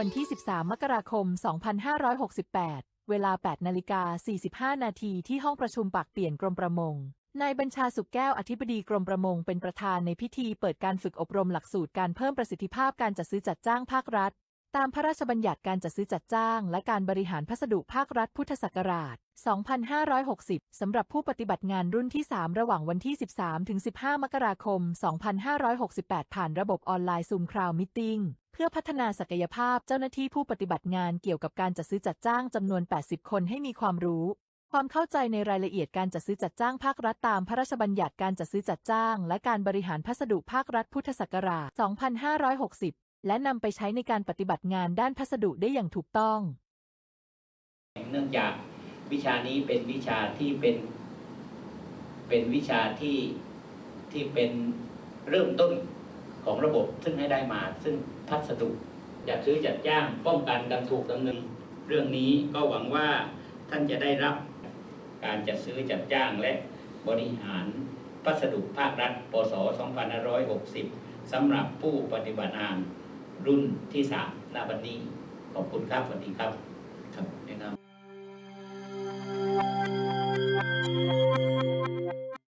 วันที่ 13 มกราคม 2568 เวลา 8 นาฬิกา 45 นาทีที่ห้องประชุมปากเปลี่ยนกรมประมง นายบัญชาสุขแก้วอธิบดีกรมประมงเป็นประธานในพิธีเปิดการฝึกอบรมหลักสูตรการเพิ่มประสิทธิภาพการจัดซื้อจัดจ้างภาครัฐ ตามพระราชบัญญัติการจัดซื้อจัดจ้าง และการบริหารพัสดุภาครัฐพุทธศักราช 2560 สำหรับผู้ปฏิบัติงานรุ่นที่ 3 ระหว่างวันที่ 13 ถึง 15 มกราคม 2568 ผ่านระบบออนไลน์ซูมคราวมิ팅 เพื่อพัฒนาศักยภาพเจ้าหน้าที่ผู้ปฏิบัติงานเกี่ยวกับการจัดซื้อจัดจ้างจำนวน 80 คนให้มีความรู้ ความเข้าใจในรายละเอียดการจัดซื้อจัดจ้างภาครัฐตามพระราชบัญญัติการจัดซื้อจัดจ้าง และการบริหารพัสดุภาครัฐพุทธศักราช 2560 และนำไปใช้ในการปฏิบัติงานด้านพัสดุได้อย่างถูกต้อง เนื่องจากวิชานี้เป็นวิชาที่เป็นเป็นวิชาที่ที่เป็นเริ่มต้น ของระบบซึ่งให้ได้มา ซึ่งพัสดุจัดซื้อจัดจ้างป้องกันการถูกดำเนินเรื่องนี้ก็หวังว่าท่านจะได้รับการจัดซื้อจัดจ้างและบริหารพัสดุภาครัฐปศ2560สำหรับผู้ปฏิบัติงานรุ่นที่3ณบัดนี้ ขอบคุณครับสวัสดีครับ